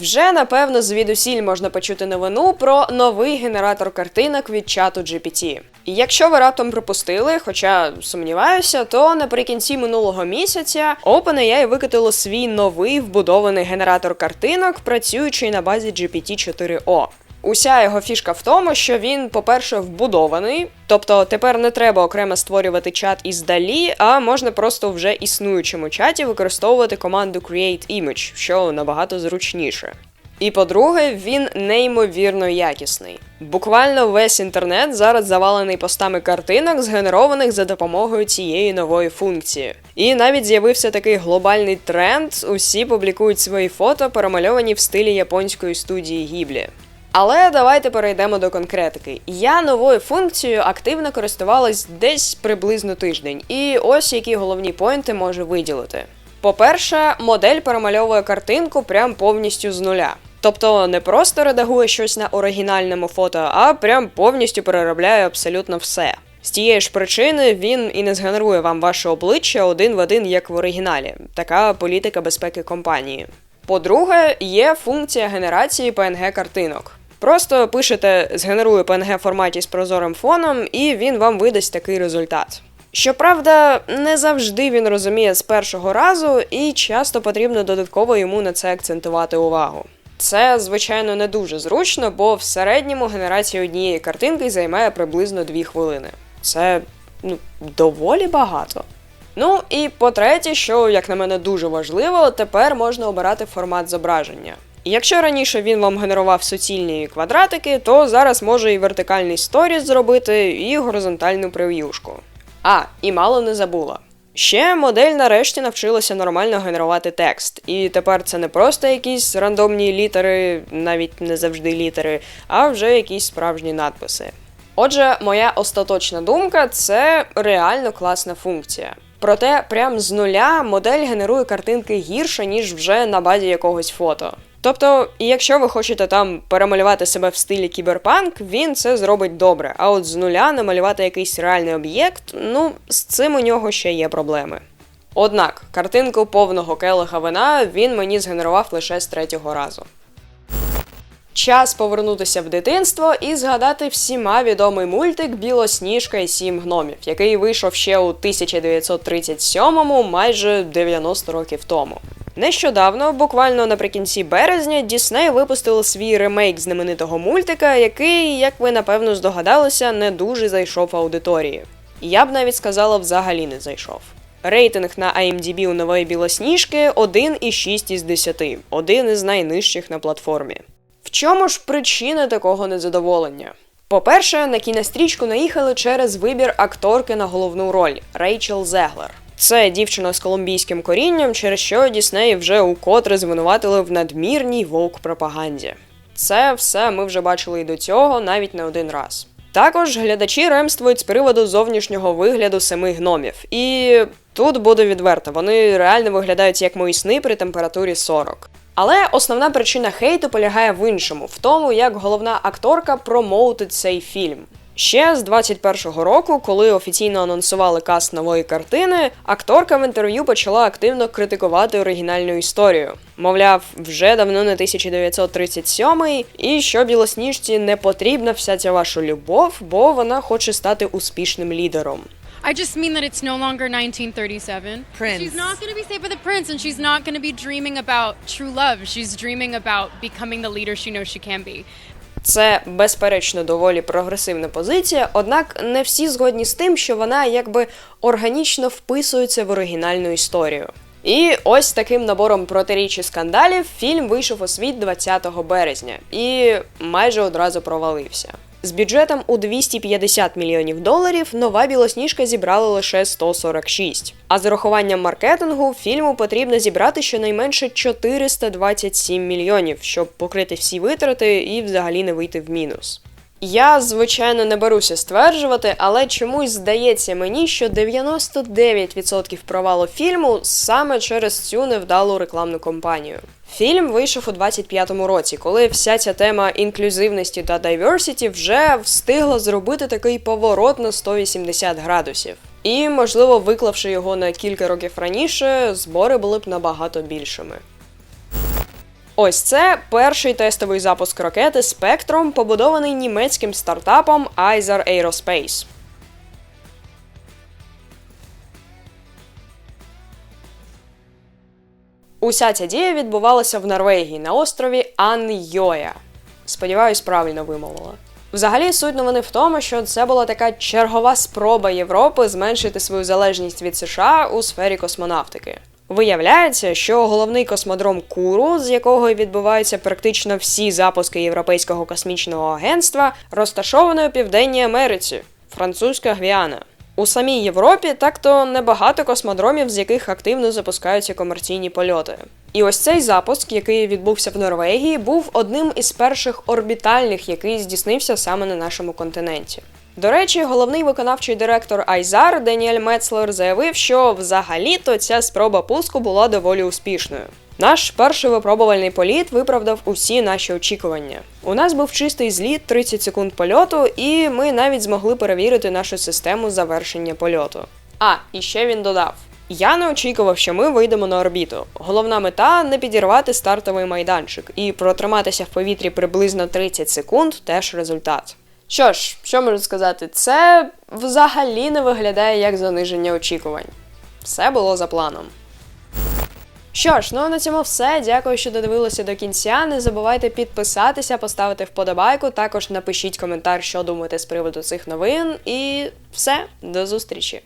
Вже напевно звідусіль можна почути новину про новий генератор картинок від чату GPT. І якщо ви раптом пропустили, хоча сумніваюся, то наприкінці минулого місяця OpenAI викатило свій новий вбудований генератор картинок, працюючий на базі GPT-4o. Уся його фішка в тому, що він, по-перше, вбудований, тобто тепер не треба окремо створювати чат із далі, а можна просто вже існуючому чаті використовувати команду Create Image, що набагато зручніше. І по-друге, він неймовірно якісний. Буквально весь інтернет зараз завалений постами картинок, згенерованих за допомогою цієї нової функції. І навіть з'явився такий глобальний тренд: усі публікують свої фото, перемальовані в стилі японської студії Гіблі. Але давайте перейдемо до конкретики. Я новою функцією активно користувалась десь приблизно тиждень, і ось які головні поінти можу виділити. По-перше, модель перемальовує картинку прям повністю з нуля. Тобто не просто редагує щось на оригінальному фото, а прям повністю переробляє абсолютно все. З тієї ж причини він і не згенерує вам ваше обличчя один в один, як в оригіналі. Така політика безпеки компанії. По-друге, є функція генерації PNG картинок. Просто пишете згенерує PNG форматі з прозорим фоном, і він вам видасть такий результат. Щоправда, не завжди він розуміє з першого разу, і часто потрібно додатково йому на це акцентувати увагу. Це, звичайно, не дуже зручно, бо в середньому генерація однієї картинки займає приблизно 2 хвилини. Це ну, доволі багато. Ну і по-третє, що, як на мене, дуже важливо, тепер можна обирати формат зображення. І Якщо раніше він вам генерував суцільні квадратики, то зараз може і вертикальний сторіс зробити, і горизонтальну прев'юшку. А, і мало не забула. Ще модель нарешті навчилася нормально генерувати текст, і тепер це не просто якісь рандомні літери, навіть не завжди літери, а вже якісь справжні надписи. Отже, моя остаточна думка це реально класна функція. Проте, прям з нуля модель генерує картинки гірше, ніж вже на базі якогось фото. Тобто, якщо ви хочете там перемалювати себе в стилі кіберпанк, він це зробить добре. А от з нуля намалювати якийсь реальний об'єкт, ну, з цим у нього ще є проблеми. Однак, картинку повного келиха вина він мені згенерував лише з третього разу. Час повернутися в дитинство і згадати всіма відомий мультик Білосніжка і сім гномів, який вийшов ще у 1937-му, майже 90 років тому. Нещодавно, буквально наприкінці березня, Дісней випустили свій ремейк знаменитого мультика, який, як ви напевно здогадалися, не дуже зайшов аудиторії. Я б навіть сказала, взагалі не зайшов. Рейтинг на IMDb у нової білосніжки 1,6 із 10, один із найнижчих на платформі. В чому ж причина такого незадоволення? По-перше, на кінострічку наїхали через вибір акторки на головну роль Рейчел Зеглер. Це дівчина з колумбійським корінням, через що Дісней вже укотре звинуватили в надмірній вовк пропаганді. Це все ми вже бачили і до цього навіть не один раз. Також глядачі ремствують з приводу зовнішнього вигляду семи гномів. І тут буду відверто, вони реально виглядають як мої сни при температурі 40. Але основна причина хейту полягає в іншому, в тому, як головна акторка промоутить цей фільм. Ще з 21-го року, коли офіційно анонсували каст нової картини, акторка в інтерв'ю почала активно критикувати оригінальну історію. Мовляв, вже давно не 1937 і що білосніжці не потрібна вся ця ваша любов, бо вона хоче стати успішним лідером. I just mean that it's no longer 1937. Prince. She's not going to be saved by the prince, and she's not going to be dreaming about true love. She's dreaming about becoming the leader she knows she can be. Це безперечно доволі прогресивна позиція, однак не всі згодні з тим, що вона якби органічно вписується в оригінальну історію. І ось таким набором протиріч і скандалів фільм вийшов у світ 20 березня і майже одразу провалився. З бюджетом у 250 мільйонів доларів нова білосніжка зібрала лише 146. А з урахуванням маркетингу фільму потрібно зібрати щонайменше 427 мільйонів, щоб покрити всі витрати і взагалі не вийти в мінус. Я, звичайно, не беруся стверджувати, але чомусь здається мені, що 99% провалу фільму саме через цю невдалу рекламну кампанію. Фільм вийшов у 25-му році, коли вся ця тема інклюзивності та дайверсіті вже встигла зробити такий поворот на 180 градусів. І, можливо, виклавши його на кілька років раніше, збори були б набагато більшими. Ось це перший тестовий запуск ракети Spectrum, побудований німецьким стартапом Isar Aerospace. Уся ця дія відбувалася в Норвегії на острові Анйоя. Сподіваюсь, правильно вимовила. Взагалі, суть новини в тому, що це була така чергова спроба Європи зменшити свою залежність від США у сфері космонавтики. Виявляється, що головний космодром Куру, з якого відбуваються практично всі запуски Європейського космічного агентства, розташований у Південній Америці, французька Гвіана. У самій Європі так-то небагато космодромів, з яких активно запускаються комерційні польоти. І ось цей запуск, який відбувся в Норвегії, був одним із перших орбітальних, який здійснився саме на нашому континенті. До речі, головний виконавчий директор Айзар Деніель Мецлер заявив, що взагалі-то ця спроба пуску була доволі успішною. Наш перший випробувальний політ виправдав усі наші очікування. У нас був чистий зліт 30 секунд польоту, і ми навіть змогли перевірити нашу систему завершення польоту. А, і ще він додав: я не очікував, що ми вийдемо на орбіту. Головна мета не підірвати стартовий майданчик і протриматися в повітрі приблизно 30 секунд теж результат. Що ж, що можу сказати, це взагалі не виглядає як заниження очікувань. Все було за планом. Що ж, ну а на цьому все. Дякую, що додивилися до кінця. Не забувайте підписатися, поставити вподобайку. Також напишіть коментар, що думаєте з приводу цих новин. І все, до зустрічі!